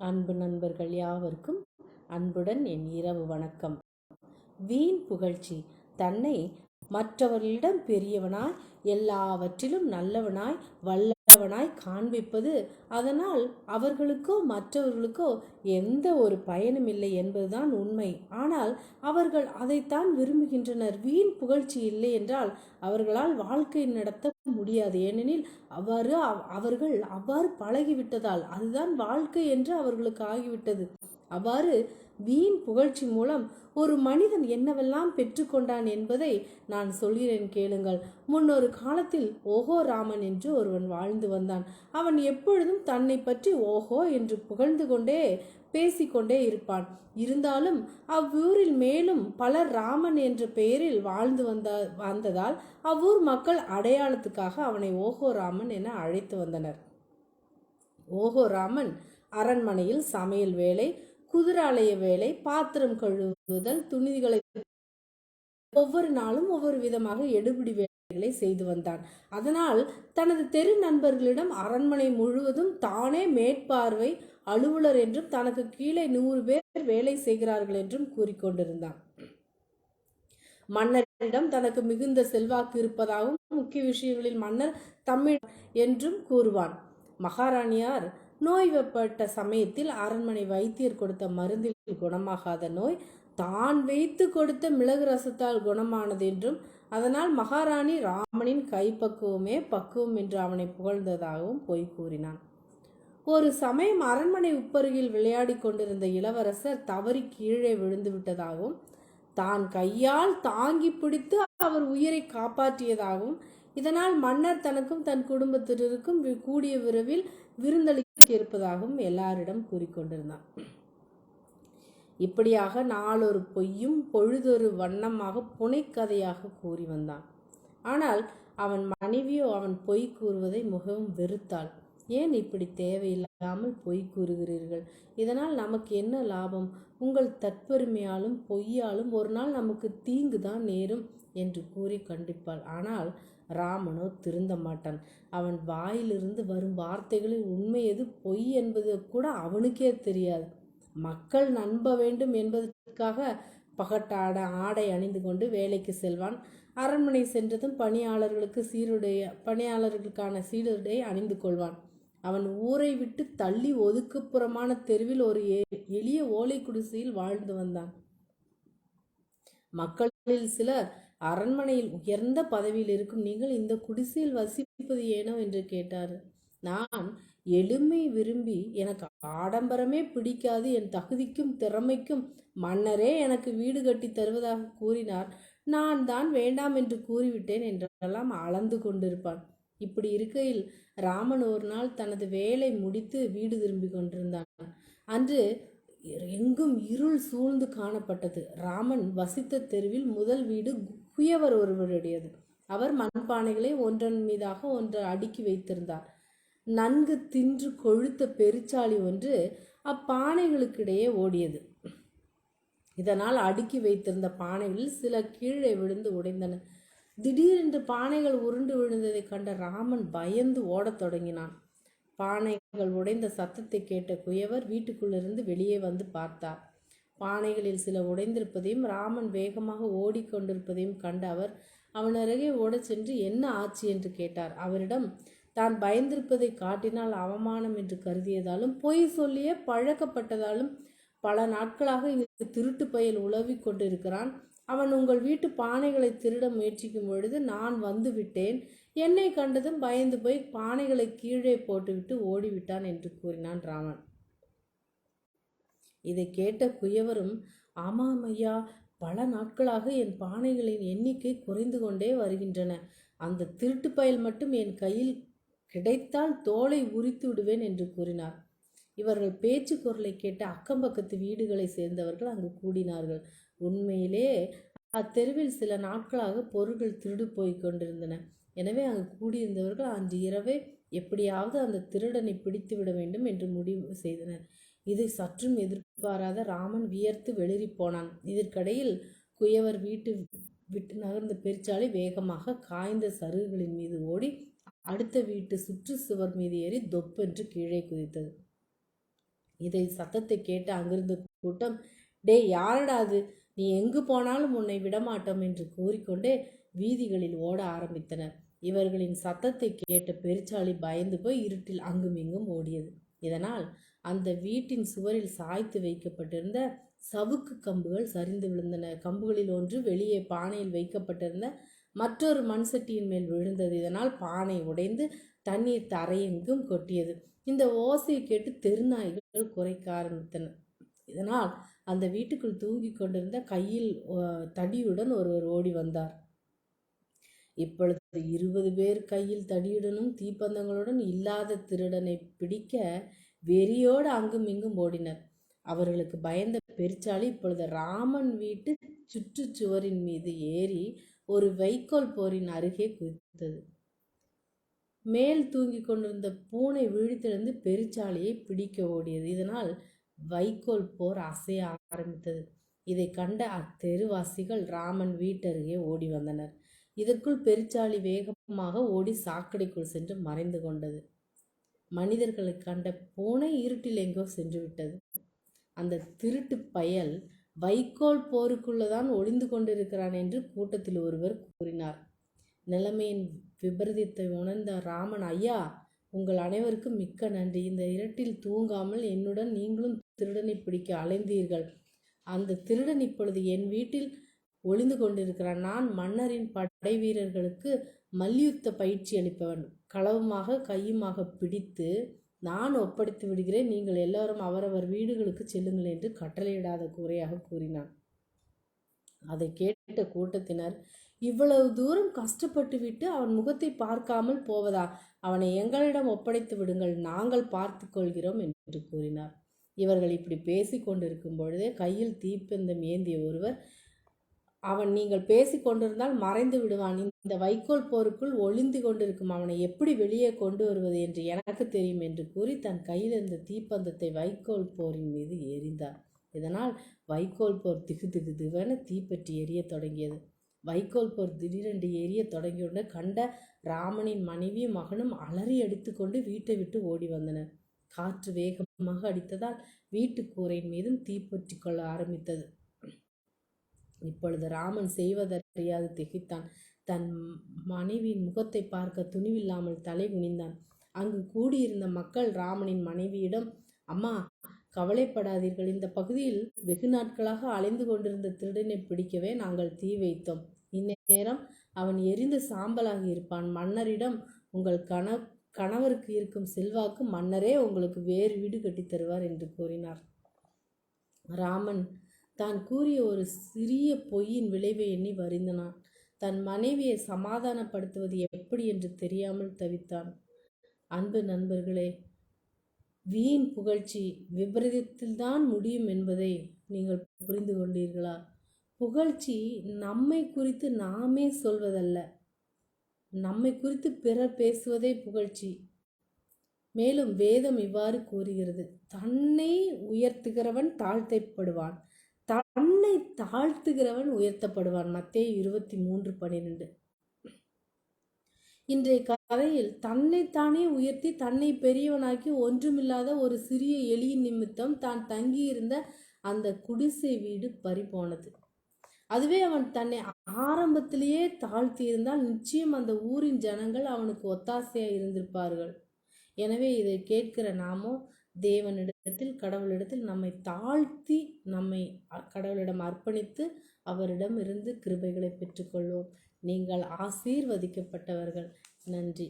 அன்பு நண்பர்கள் யாவருக்கும் அன்புடன் என் இரவு வணக்கம். வீண் புகழ்ச்சி. தன்னை மற்றவர்களிடம் பெரியவனாய் எல்லாவற்றிலும் நல்லவனாய் வல்லவனாய் காண்பிப்பது அதனால் அவர்களுக்கோ மற்றவர்களுக்கோ எந்த ஒரு பயனும் இல்லை என்பதுதான் உண்மை. ஆனால் அவர்கள் அதைத்தான் விரும்புகின்றனர். வீண் புகழ்ச்சி இல்லை என்றால் அவர்களால் வாழ்க்கை நடத்த முடியாது. ஏனெனில் அவ்வாறு அவர்கள் அவ்வாறு பழகிவிட்டதால் அதுதான் வாழ்க்கை என்று அவர்களுக்கு ஆகிவிட்டது. அவ்வாறு வீண் புகழ்ச்சி மூலம் ஒரு மனிதன் என்னவெல்லாம் பெற்றுக்கொண்டான் என்பதை நான் சொல்கிறேன் கேளுங்கள். முன்னொரு காலத்தில் ஓஹோ ராமன் என்று ஒருவன் வாழ்ந்து வந்தான். அவன் எப்பொழுதும் தன்னை பற்றி ஓஹோ என்று புகழ்ந்து கொண்டே பேசிக்கொண்டே இருப்பான். இருந்தாலும் அவ்வூரில் மேலும் பலர் ராமன் என்ற பெயரில் வாழ்ந்து வந்த வந்ததால் அவ்வூர் மக்கள் அடையாளத்துக்காக அவனை ஓஹோ ராமன் என அழைத்து வந்தனர். ஓஹோ ராமன் அரண்மனையில் சமையல் வேலை குதிராலய வேலை பாத்திரம் கழுவுதல் துணிகளை ஒவ்வொரு நாளும் ஒவ்வொரு விதமாக எடுபிடி வேலைகளை செய்து வந்தான். அதனால் தனது தெரு நண்பர்களிடம் அரண்மனை முழுவதும் தானே மேற்பார்வை அலுவலர் என்றும் தனக்கு கீழே நூறு பேர் வேலை செய்கிறார்கள் என்றும் கூறிக்கொண்டிருந்தான் மன்னரிடம் தனக்கு மிகுந்த செல்வாக்கு இருப்பதாகவும் முக்கிய விஷயங்களில் மன்னர் தமிழ் என்றும் கூறுவான். மகாராணியார் நோய்வப்பட்ட சமயத்தில் அரண்மனை வைத்தியர் கொடுத்த மருந்தில் குணமாகாத நோய் தான் வைத்து கொடுத்த மிளகு ரசத்தால் குணமானது என்றும் அதனால் மகாராணி ராமனின் கைப்பக்குவமே பக்குவம் என்று அவனை புகழ்ந்ததாகவும் பொய் கூறினான். ஒரு சமயம் அரண்மனை உப்பருகில் விளையாடிக் கொண்டிருந்த இளவரசர் தவறி கீழே விழுந்து விட்டதாகவும் தான் கையால் தாங்கி பிடித்து அவர் உயிரை காப்பாற்றியதாகவும் இதனால் மன்னர் தனக்கும் தன் குடும்பத்தினருக்கும் வி- கூடிய விரைவில் விருந்தளிக்க இருப்பதாகவும் எல்லாரிடம் கூறிக்கொண்டிருந்தான். இப்படியாக நாளொரு பொய்யும் பொழுதொரு வண்ணமாக புனைக்கதையாக கூறி வந்தான். ஆனால் அவன் மனைவியோ அவன் பொய் கூறுவதை மிகவும் வெறுத்தாள். ஏன் இப்படி தேவையில்லாமல் பொய் கூறுகிறீர்கள்? இதனால் நமக்கு என்ன லாபம்? உங்கள் தற்பெருமையாலும் பொய்யாலும் ஒரு நாள் நமக்கு தீங்கு தான் நேரும் என்று கூறி கண்டிப்பாள். ஆனால் ராமனோ திருந்த மாட்டான் அவன் வாயிலிருந்து வரும் வார்த்தைகளில் உண்மை எது? பொய் என்பது கூட அவனுக்கே தெரியாது. மக்கள் நம்ப வேண்டும் என்பதற்காக பகட்டாட ஆடை அணிந்து கொண்டு வேலைக்கு செல்வான். அரண்மனை சென்றதும் பணியாளர்களுக்கு சீருடைய பணியாளர்களுக்கான சீருடை அணிந்து கொள்வான். அவன் ஊரை விட்டு தள்ளி ஒதுக்குப்புறமான தெருவில் ஒரு எ- எளிய ஓலை குடிசையில் வாழ்ந்து வந்தான். மக்களில் சிலர் அரண்மனையில் உயர்ந்த பதவியில் இருக்கும் நீங்கள் இந்த குடிசையில் வசிப்பது ஏனோ என்று கேட்டார். நான் எளிமை விரும்பி எனக்கு ஆடம்பரமே பிடிக்காது என் தகுதிக்கும் திறமைக்கும் மன்னரே எனக்கு வீடு கட்டி தருவதாக கூறினார். நான் தான் வேண்டாம் என்று கூறிவிட்டேன் என்றெல்லாம் அளந்து கொண்டிருப்பான். இப்படி இருக்கையில் ராமன் ஒரு நாள் தனது வேலை முடித்து வீடு திரும்பி கொண்டிருந்தான். அன்று எங்கும் இருள் சூழ்ந்து காணப்பட்டது. ராமன் வசித்த தெருவில் முதல் வீடு குயவர் ஒருவருடையது. அவர் மண்பானைகளை ஒன்றன் மீதாக ஒன்று அடுக்கி வைத்திருந்தார். நன்கு தின்று கொழுத்த பெருச்சாளி ஒன்று அப்பானைகளுக்கிடையே ஓடியது. இதனால் அடுக்கி வைத்திருந்த பானைகளில் சில கீழே விழுந்து உடைந்தன. திடீரென்று பானைகள் உருண்டு விழுந்ததைக் கண்ட ராமன் பயந்து ஓடத் தொடங்கினான். பானைகள் உடைந்த சத்தத்தை கேட்ட குயவர் வீட்டுக்குள்ளிருந்து வெளியே வந்து பார்த்தார். பானைகளில் சில உடைந்திருப்பதையும் ராமன் வேகமாக ஓடிக்கொண்டிருப்பதையும் கண்ட அவர் அவன் அருகே ஓடச் சென்று என்ன ஆச்சு? என்று கேட்டார். அவரிடம் தான் பயந்திருப்பதை காட்டினால் அவமானம் என்று கருதியதாலும் பொய் சொல்லியே பழக்கப்பட்டதாலும் பல நாட்களாக இங்கு திருட்டு பயல் உலவிக் கொண்டிருக்கிறான். அவன் உங்கள் வீட்டு பானைகளை திருட முயற்சிக்கும் பொழுது நான் வந்து விட்டேன். என்னை கண்டதும் பயந்து போய் பானைகளை கீழே போட்டுவிட்டு ஓடிவிட்டான் என்று கூறினான் ராமன். இதை கேட்ட குயவரும் ஆமாம் ஐயா பல நாட்களாக என் பானைகளின் எண்ணிக்கை குறைந்து கொண்டே வருகின்றன. அந்த திருட்டு பயல் மட்டும் என் கையில் கிடைத்தால் தோலை உரித்து விடுவேன் என்று கூறினார். இவர்கள் பேச்சு குரலை கேட்ட அக்கம் பக்கத்து வீடுகளை சேர்ந்தவர்கள் அங்கு கூடினார்கள். உண்மையிலே அத்தெருவில் சில நாட்களாக பொருட்கள் திருடு போய் கொண்டிருந்தன. எனவே அங்கு கூடியிருந்தவர்கள் அன்று இரவே எப்படியாவது அந்த திருடனை பிடித்து விட வேண்டும் என்று முடிவு செய்தனர். இதை சற்றும் எதிர்பாராத ராமன் வியர்த்து வெளிரி போனான். இதற்கிடையில் குயவர் வீட்டு விட்டு நகர்ந்த பெருச்சாலை வேகமாக காய்ந்த சருகுகளின் மீது ஓடி அடுத்த வீட்டு சுற்று சுவர் மீது ஏறி தொப்பென்று கீழே குதித்தது. இதை சத்தத்தை கேட்டு அங்கிருந்த கூட்டம் டேய் யாரடாது நீ எங்கு போனாலும் உன்னை விடமாட்டோம் என்று கூறிக்கொண்டே வீதிகளில் ஓட ஆரம்பித்தனர். இவர்களின் சத்தத்தை கேட்ட பெருச்சாளி பயந்து போய் இருட்டில் அங்குமிங்கும் ஓடியது. இதனால் அந்த வீட்டின் சுவரில் சாய்த்து வைக்கப்பட்டிருந்த சவுக்கு கம்புகள் சரிந்து விழுந்தன. கம்புகளில் ஒன்று வெளியே பானையில் வைக்கப்பட்டிருந்த மற்றொரு மண் சட்டியின் மேல் விழுந்தது. இதனால் பானை உடைந்து தண்ணீர் தரையெங்கும் கொட்டியது. இந்த ஓசையை கேட்டு தெருநாய்கள் குறைக்க ஆரம்பித்தன. இதனால் அந்த வீட்டுக்குள் தூங்கிக் கொண்டிருந்த கையில் தடியுடன் ஒருவர் ஓடி வந்தார். இப்பொழுது இருபது பேர் கையில் தடியுடனும் தீப்பந்தங்களுடன் இல்லாத திருடனை பிடிக்க வெறியோடு அங்கும் இங்கும் ஓடினர். அவர்களுக்கு பயந்த பெருச்சாளி இப்பொழுது ராமன் வீட்டு சுற்றுச்சுவரின் மீது ஏறி ஒரு வைக்கோல் போரின் அருகே குதித்தது. மேல் தூங்கிக் கொண்டிருந்த பூனை விழித்தெழுந்து பெருச்சாளியை பிடிக்க ஓடியது. இதனால் வைக்கோல் போர் அசைய ஆரம்பித்தது. இதை கண்ட அத்தெருவாசிகள் ராமன் வீட்டருகே ஓடி வந்தனர். இதற்குள் பெருச்சாளி வேகமாக ஓடி சாக்கடைக்குள் சென்று மறைந்து கொண்டது. மனிதர்களை கண்ட பூனை இருட்டில் எங்கோ சென்று விட்டது. அந்த திருட்டு பயல் வைக்கோல் போருக்குள்ளதான் ஒளிந்து கொண்டிருக்கிறான் என்று கூட்டத்தில் ஒருவர் கூறினார். நிலைமையின் விபரீதத்தை உணர்ந்த ராமன் ஐயா உங்கள் அனைவருக்கும் மிக்க நன்றி. இந்த இருட்டில் தூங்காமல் என்னுடன் நீங்களும் திருடனை பிடிக்க அலைந்தீர்கள். அந்த திருடன் இப்பொழுது என் வீட்டில் ஒளிந்து கொண்டிருக்கிறான். நான் மன்னரின் படை வீரர்களுக்கு மல்யுத்த பயிற்சி அளிப்பவன் களவுமாக கையுமாக பிடித்து நான் ஒப்படைத்து விடுகிறேன். நீங்கள் எல்லாரும் அவரவர் வீடுகளுக்கு செல்லுங்கள் என்று கட்டளையிடாத குறையாக கூறினான். அதை கேட்ட கூட்டத்தினர் இவ்வளவு தூரம் கஷ்டப்பட்டு விட்டு அவன் முகத்தை பார்க்காமல் போவதா? அவனை எங்களிடம் ஒப்படைத்து விடுங்கள். நாங்கள் பார்த்து கொள்கிறோம் என்று கூறினார். இவர்கள் இப்படி பேசி கொண்டிருக்கும் பொழுதே கையில் தீப்பந்தம் ஏந்திய ஒருவர் அவன் நீங்கள் பேசி கொண்டிருந்தால் மறைந்து விடுவான். இந்த வைக்கோல் போருக்குள் ஒளிந்து கொண்டிருக்கும் அவனை எப்படி வெளியே கொண்டு வருவது என்று எனக்கு தெரியும் என்று கூறி தன் கையில் இருந்த தீப்பந்தத்தை வைக்கோல் போரின் மீது எறிந்தார். இதனால் வைக்கோல் போர் திகு திகு திவென தீப்பற்றி எரிய தொடங்கியது. வைக்கோல் போர் திடீரென்று எரிய தொடங்கியுடன் கண்ட ராமனின் மனைவியும் மகனும் அலறி அடித்துக்கொண்டு வீட்டை விட்டு ஓடி வந்தனர். காற்று வேகமாக அடித்ததால் வீட்டு கூரையின் மீதும் தீப்பற்றி கொள்ள ஆரம்பித்தது. இப்பொழுது ராமன் செய்வதறியாது திகைத்தான். தன் மனைவியின் முகத்தை பார்க்க துணிவில்லாமல் தலை குனிந்தான். அங்கு கூடியிருந்த மக்கள் ராமனின் மனைவியிடம் அம்மா கவலைப்படாதீர்கள். இந்த பகுதியில் வெகு நாட்களாக அலைந்து கொண்டிருந்த திருடனை பிடிக்கவே நாங்கள் தீ வைத்தோம். இந்நேரம் அவன் எரிந்து சாம்பலாகி இருப்பான். மன்னரிடம் உங்கள் கண கணவருக்கு இருக்கும் செல்வாக்கு மன்னரே உங்களுக்கு வேறு வீடு கட்டித் தருவார் என்று கூறினார். ராமன் தான் கூறிய ஒரு சிறிய பொய்யின் விளைவை எண்ணி வருந்தினான். தன் மனைவியை சமாதானப்படுத்துவது எப்படி என்று தெரியாமல் தவித்தான். அன்பு நண்பர்களே வீண் புகழ்ச்சி விபரீதத்தில்தான் முடியும் என்பதை நீங்கள் புரிந்து கொண்டீர்களா? புகழ்ச்சி நம்மை குறித்து நாமே சொல்வதல்ல. நம்மை குறித்து பிறர் பேசுவதே புகழ்ச்சி. மேலும் வேதம் இவ்வாறு கூறுகிறது. தன்னை உயர்த்துகிறவன் தாழ்த்தைப்படுவான். தன்னை தாழ்த்துகிறவன் உயர்த்தப்படுவான். மத்திய இருபத்தி மூன்று பன்னிரெண்டு இன்றைய கதையில் தன்னைத்தானே உயர்த்தி தன்னை பெரியவனாக்கி ஒன்றுமில்லாத ஒரு சிறிய எலியின் நிமித்தம் தான் தங்கியிருந்த அந்த குடிசை வீடு பறிபோனது. அதுவே அவன் தன்னை ஆரம்பத்திலேயே தாழ்த்தி இருந்தால் நிச்சயம் அந்த ஊரின் ஜனங்கள் அவனுக்கு ஒத்தாசையா இருந்திருப்பார்கள். எனவே இதை கேட்கிற நாமோ இடத்தில் கடவுளிடத்தில் நம்மை தாழ்த்தி நம்மை கடவுளிடம் அர்ப்பணித்து அவரிடம் இருந்து கிருபைகளை பெற்றுக்கொள்வோம். நீங்கள் ஆசீர்வதிக்கப்பட்டவர்கள். நன்றி.